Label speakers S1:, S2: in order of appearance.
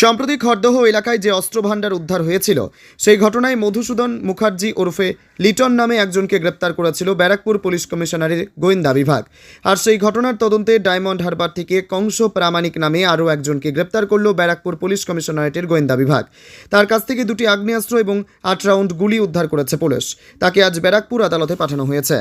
S1: সম্প্রতি খড়দহ এলাকায় যে অস্ত্রভাণ্ডার উদ্ধার হয়েছিল, সেই ঘটনায় মধুসূদন মুখার্জি ওরফে লিটন নামে একজনকে গ্রেপ্তার করেছিল ব্যারাকপুর পুলিশ কমিশনারের গোয়েন্দা বিভাগ। আর সেই ঘটনার তদন্তে ডায়মন্ড হারবার থেকে কংস প্রামাণিক নামে আরও একজনকে গ্রেপ্তার করল ব্যারাকপুর পুলিশ কমিশনারেটের গোয়েন্দা বিভাগ। তার কাছ থেকে দুটি আগ্নেয়াস্ত্র এবং আট রাউন্ড গুলি উদ্ধার করেছে পুলিশ। তাকে আজ ব্যারাকপুর আদালতে পাঠানো হয়েছে।